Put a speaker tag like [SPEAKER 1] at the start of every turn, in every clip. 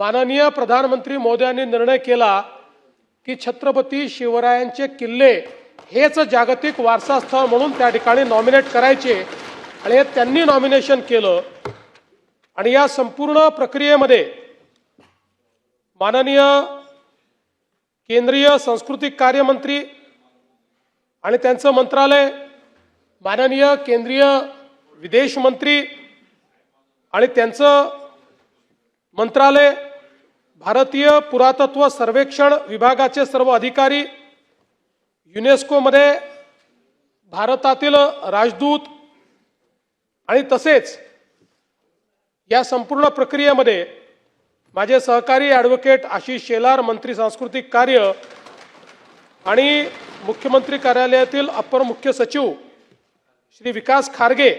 [SPEAKER 1] माननीय प्रधानमंत्री मोदयांनी निर्णय केला की छत्रपती शिवरायांचे किल्ले हेच जागतिक वारसा स्थळ म्हणून त्या ठिकाणी नॉमिनेट करायचे आणि हे त्यांनी नॉमिनेशन केलं. आणि या संपूर्ण प्रक्रियेमध्ये माननीय केंद्रीय सांस्कृतिक कार्यमंत्री आणि त्यांचं मंत्रालय माननीय केंद्रीय विदेश मंत्री आणि त्यांचं मंत्रालय भारतीय पुरातत्व सर्वेक्षण विभागाचे सर्व अधिकारी युनेस्कोमध्ये भारतातील राजदूत आणि तसेच या संपूर्ण प्रक्रियेमध्ये माझे सहकारी ॲडव्होकेट आशिष शेलार मंत्री सांस्कृतिक कार्य आणि मुख्यमंत्री कार्यालयातील अपर मुख्य सचिव श्री विकास खारगे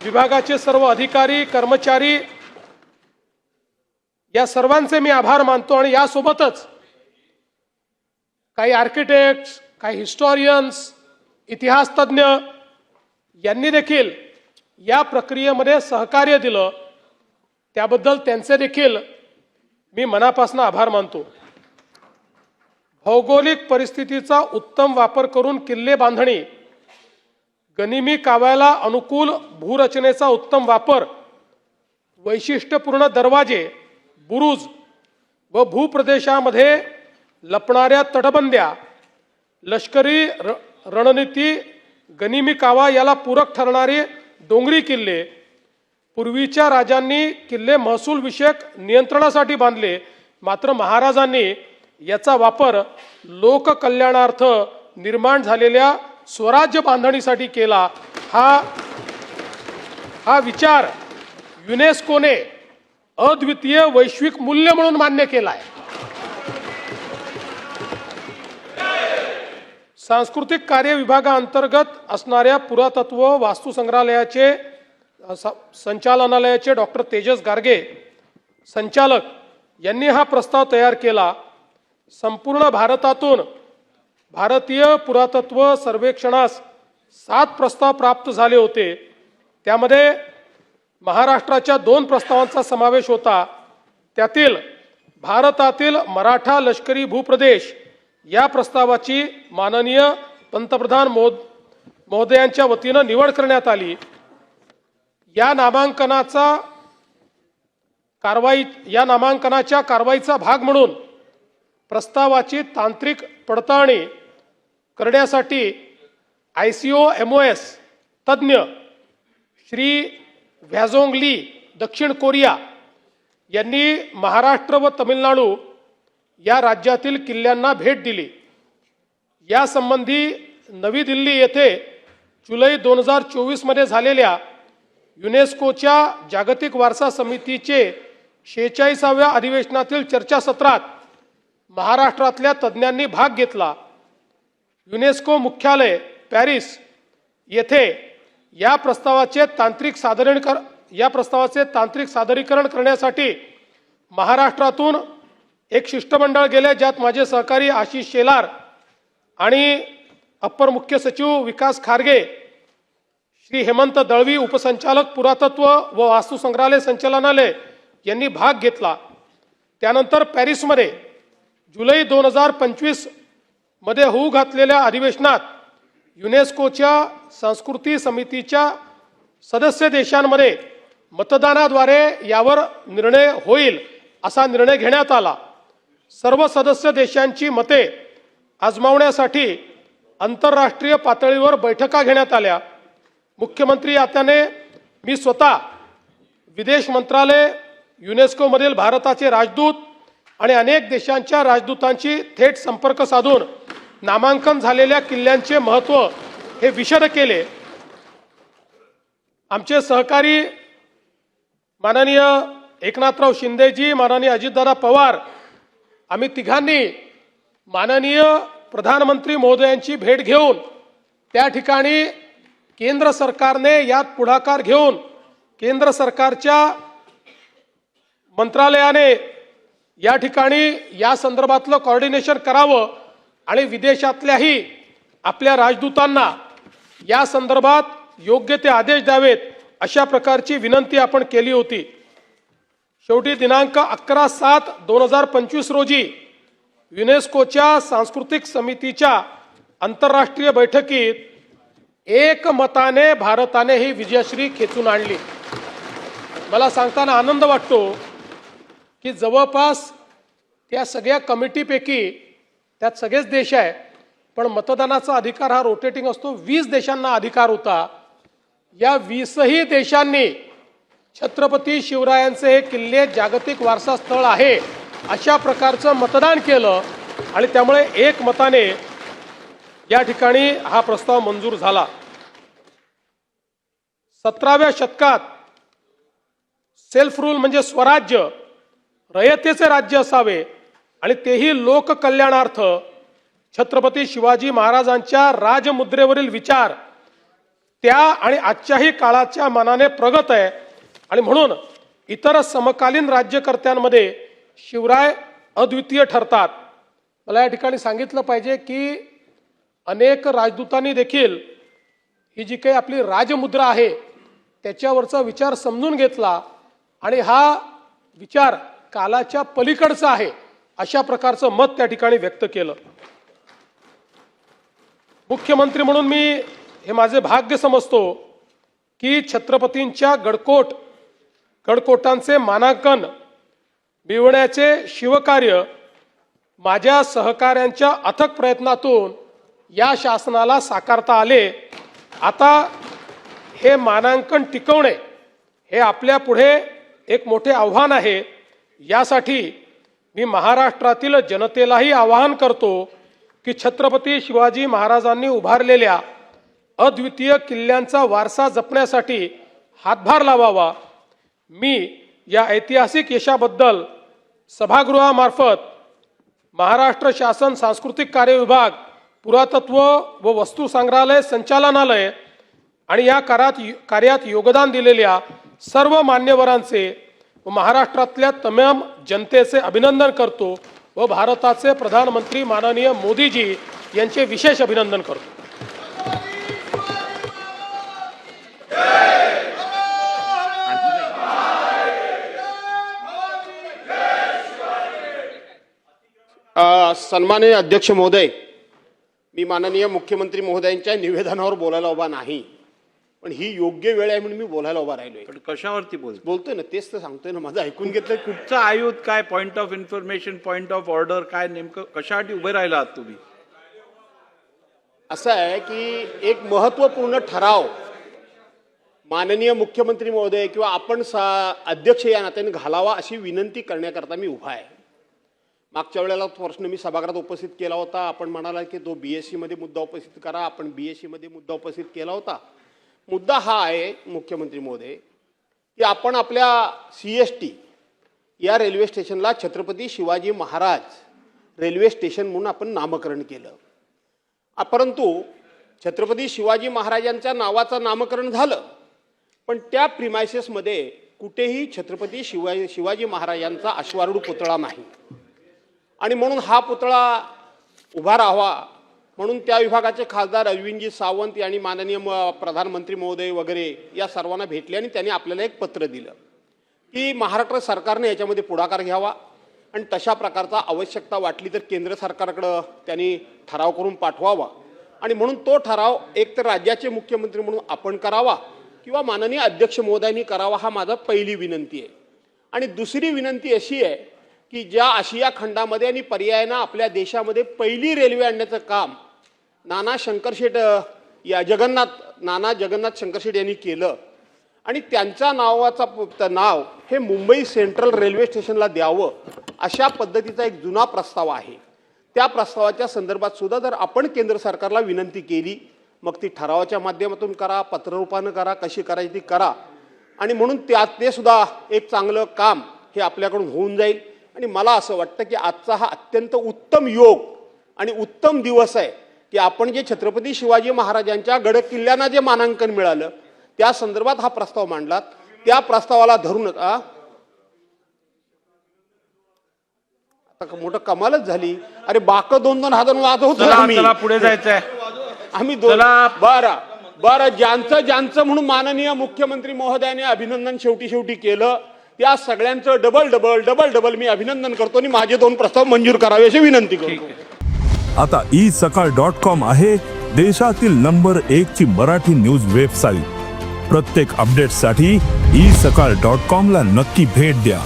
[SPEAKER 1] विभागाचे सर्व अधिकारी कर्मचारी या सर्वांचे मी आभार मानतो आणि यासोबतच काही आर्किटेक्ट्स काही हिस्टॉरियन्स इतिहासतज्ञ यांनी देखील या प्रक्रियेमध्ये सहकार्य दिलं. त्याबद्दल त्यांचे देखील मी मनापासून आभार मानतो. भौगोलिक परिस्थितीचा उत्तम वापर करून किल्ले बांधणी गनिमी काव्याला अनुकूल भूरचनेचा उत्तम वापर वैशिष्ट्यपूर्ण दरवाजे बुरुज व भूप्रदेशामध्ये लपणाऱ्या तटबंद्या लष्करी र रणनीती गनिमी कावा याला पूरक ठरणारे डोंगरी किल्ले पूर्वीच्या राजांनी किल्ले महसूलविषयक नियंत्रणासाठी बांधले. मात्र महाराजांनी याचा वापर लोककल्याणार्थ निर्माण झालेल्या स्वराज्य बांधणीसाठी केला. हा हा विचार युनेस्कोने अद्वितीय वैश्विक मूल्य म्हणून मान्य केला आहे सांस्कृतिक कार्य विभागाअंतर्गत असणाऱ्या पुरातत्व वास्तू संग्रहालयाचे संचालनालयाचे डॉक्टर तेजस गार्गे संचालक यांनी हा प्रस्ताव तयार केला. संपूर्ण भारतातून भारतीय पुरातत्व सर्वेक्षणास सात प्रस्ताव प्राप्त झाले होते. त्यामध्ये महाराष्ट्राच्या दोन प्रस्तावांचा समावेश होता. त्यातील भारतातील मराठा लष्करी भूप्रदेश या प्रस्तावाची माननीय पंतप्रधान मोद महोदयांच्या वतीनं निवड करण्यात आली. या नामांकनाचा कारवाई या नामांकनाच्या कारवाईचा भाग म्हणून प्रस्तावाची तांत्रिक पडताळणी करण्यासाठी I C O M O S तज्ज्ञ श्री व्हॅझोंग ली दक्षिण कोरिया यांनी महाराष्ट्र व तमिळनाडू या राज्यातील किल्ल्यांना भेट दिली. यासंबंधी नवी दिल्ली येथे जुलै दोन हजार चोवीसमध्ये झालेल्या युनेस्कोच्या जागतिक वारसा समितीचे शेहेचाळीसाव्या अधिवेशनातील चर्चासत्रात महाराष्ट्रातल्या तज्ज्ञांनी भाग घेतला. युनेस्को मुख्यालय पॅरिस येथे या प्रस्तावाचे तांत्रिक सादरीकरण कर या प्रस्तावाचे तांत्रिक सादरीकरण करण्यासाठी महाराष्ट्रातून एक शिष्टमंडळ गेले ज्यात माझे सहकारी आशिष शेलार आणि अप्पर मुख्य सचिव विकास खारगे श्री हेमंत दळवी उपसंचालक पुरातत्व व वास्तुसंग्रहालय संचालनालय यांनी भाग घेतला. त्यानंतर पॅरिसमध्ये जुलै दोन हजार पंचवीसमध्ये होऊ घातलेल्या अधिवेशनात युनेस्कोच्या संस्कृती समितीच्या सदस्य देशांमध्ये मतदानाद्वारे यावर निर्णय होईल असा निर्णय घेण्यात आला. सर्व सदस्य देशांची मते आजमावण्यासाठी आंतरराष्ट्रीय पातळीवर बैठका घेण्यात आल्या. मुख्यमंत्री आत्याने मी स्वतः विदेश मंत्रालय युनेस्कोमधील भारताचे राजदूत आणि अनेक देशांच्या राजदूतांची थेट संपर्क साधून नामांकन झालेल्या किल्ल्यांचे महत्त्व हे विशद केले. आमचे सहकारी माननीय एकनाथराव शिंदेजी माननीय अजितदादा पवार आम्ही तिघांनी माननीय प्रधानमंत्री महोदयांची भेट घेऊन त्या ठिकाणी केंद्र सरकारने यात पुढाकार घेऊन केंद्र सरकारच्या मंत्रालयाने या ठिकाणी या संदर्भातलं कॉर्डिनेशन करावं. आणि विदेशातल्याही आपल्या राजदूतांना या संदर्भात योग्य ते आदेश द्यावेत अशा प्रकारची विनंती आपण केली होती. शेवटी दिनांक अकरा सात दोन हजार पंचवीस रोजी युनेस्कोच्या सांस्कृतिक समितीच्या आंतरराष्ट्रीय बैठकीत एकमताने भारताने ही विजयश्री खेचून आणली. मला सांगताना आनंद वाटतो की जवळपास त्या सगळ्या कमिटीपैकी त्यात सगळेच देश आहे. पण मतदानाचा अधिकार हा रोटेटिंग असतो. वीस देशांना अधिकार होता. या वीसही देशांनी छत्रपती शिवरायांचे हे किल्ले जागतिक वारसा स्थळ आहे अशा प्रकारचं मतदान केलं आणि त्यामुळे एक मताने या ठिकाणी हा प्रस्ताव मंजूर झाला. सतराव्या शतकात सेल्फ रूल म्हणजे स्वराज्य रयतेचे राज्य असावे. आणि तेही लोककल्याणार्थ छत्रपती शिवाजी महाराजांच्या राजमुद्रेवरील विचार त्या आणि आजच्याही काळाच्या मनाने प्रगत आहे. आणि म्हणून इतर समकालीन राज्यकर्त्यांमध्ये शिवराय अद्वितीय ठरतात. मला या ठिकाणी सांगितलं पाहिजे की अनेक राजदूतांनी देखील ही जी काही आपली राजमुद्रा आहे त्याच्यावरचा विचार समजून घेतला. आणि हा विचार कालाच्या पलीकडचा आहे. अशा प्रकारचं मत त्या ठिकाणी व्यक्त केलं. मुख्यमंत्री म्हणून मी हे माझे भाग्य समजतो की छत्रपतींच्या गडकोट गडकोटांचे मानांकन मिळवण्याचे शिवकार्य माझ्या सहकाऱ्यांच्या अथक प्रयत्नातून या शासनाला साकारता आले. आता हे मानांकन टिकवणे हे आपल्या पुढे एक मोठे आव्हान आहे. यासाठी मी महाराष्ट्रातील जनतेलाही आवाहन करतो की छत्रपती शिवाजी महाराजांनी उभारलेल्या अद्वितीय किल्ल्यांचा वारसा जपण्यासाठी हातभार लावावा. मी या ऐतिहासिक यशाबद्दल सभागृहामार्फत महाराष्ट्र शासन सांस्कृतिक कार्य विभाग पुरातत्व व वस्तू संग्रहालय संचालनालय आणि या कार्यात कार्यात योगदान दिलेल्या सर्व मान्यवरांचे व महाराष्ट्रातल्या तमाम जनतेचे अभिनंदन करतो व भारताचे प्रधानमंत्री माननीय मोदीजी यांचे विशेष अभिनंदन करतो.
[SPEAKER 2] सन्माननीय अध्यक्ष महोदय मी माननीय मुख्यमंत्री महोदयांच्या निवेदनावर बोलायला उभा नाही. पण ही योग्य वेळ आहे म्हणून मी बोलायला उभा राहिलोय.
[SPEAKER 3] पण कशावरती बोल
[SPEAKER 2] बोलतोय ना तेच तर सांगतोय ना माझं ऐकून घेतलं
[SPEAKER 3] कुठचं आयुध काय point of information point of order काय नेमकं कशासाठी उभे राहिला आहात तुम्ही?
[SPEAKER 2] असं आहे की एक महत्त्वपूर्ण ठराव माननीय मुख्यमंत्री महोदय किंवा आपण सा अध्यक्ष या नात्याने घालावा अशी विनंती करण्याकरता मी उभा आहे. मागच्या वेळेला तो प्रश्न मी सभागृहात उपस्थित केला होता. आपण म्हणाला की तो बी एस सीमध्ये मुद्दा उपस्थित करा आपण बी एस सीमध्ये मुद्दा उपस्थित केला होता. मुद्दा हा आहे मुख्यमंत्री मोदे की आपण आपल्या सी एस टी या रेल्वे स्टेशनला छत्रपती शिवाजी महाराज रेल्वे स्टेशन म्हणून आपण नामकरण केलं. परंतु छत्रपती शिवाजी महाराजांच्या नावाचं नामकरण झालं पण त्या प्रिमायसेसमध्ये कुठेही छत्रपती शिवाजी शिवाजी महाराजांचा अश्वारूढ पुतळा नाही. आणि म्हणून हा पुतळा उभा राहावा म्हणून त्या विभागाचे खासदार अरविंदजी सावंत यांनी माननीय म- प्रधानमंत्री महोदय वगैरे या सर्वांना भेटले आणि त्यांनी आपल्याला एक पत्र दिलं की महाराष्ट्र सरकारने याच्यामध्ये पुढाकार घ्यावा आणि तशा प्रकारचा आवश्यकता वाटली तर केंद्र सरकारकडं त्यांनी ठराव करून पाठवावा. आणि म्हणून तो ठराव एक तर राज्याचे मुख्यमंत्री म्हणून आपण करावा किंवा माननीय अध्यक्ष महोदयांनी करावा हा माझा पहिली विनंती आहे. आणि दुसरी विनंती अशी आहे की ज्या आशिया खंडामध्ये आणि पर्यायानं आपल्या देशामध्ये पहिली रेल्वे आणण्याचं काम नाना शंकरशेठ या जगन्नाथ नाना जगन्नाथ शंकरशेठ यांनी केलं. आणि त्यांच्या नावाचा नाव हे मुंबई सेंट्रल रेल्वे स्टेशनला द्यावं अशा पद्धतीचा एक जुना प्रस्ताव आहे. त्या प्रस्तावाच्या संदर्भात सुद्धा जर आपण केंद्र सरकारला विनंती केली मग ती ठरावाच्या माध्यमातून करा पत्ररूपानं करा कशी करायची ती करा. आणि म्हणून त्यात ते सुद्धा एक चांगलं काम हे आपल्याकडून होऊन जाईल. आणि मला असं वाटतं की आजचा हा अत्यंत उत्तम योग आणि उत्तम दिवस आहे की आपण जे छत्रपती शिवाजी महाराजांच्या गड किल्ल्यांना जे मानांकन मिळालं त्या संदर्भात हा प्रस्ताव मांडला त्या प्रस्तावाला धरून? आता मोठं कमालच झाली अरे बाक दोन दोन हजार वाजवतो आम्ही
[SPEAKER 3] पुढे जायचंय
[SPEAKER 2] आम्ही दोन. बरं बरं ज्यांचं ज्यांचं म्हणून माननीय मुख्यमंत्री महोदयाने अभिनंदन शेवटी शेवटी केलं त्या सगळ्यांचं डबल डबल डबल डबल मी अभिनंदन करतो आणि माझे दोन प्रस्ताव मंजूर करावे अशी विनंती करतो.
[SPEAKER 4] आता ई सकाळ डॉट कॉम आहे देशातील नंबर एक ची मराठी न्यूज वेबसाईट प्रत्येक अपडेटसाठी ई सकाळ डॉट कॉम ला नक्की भेट द्या.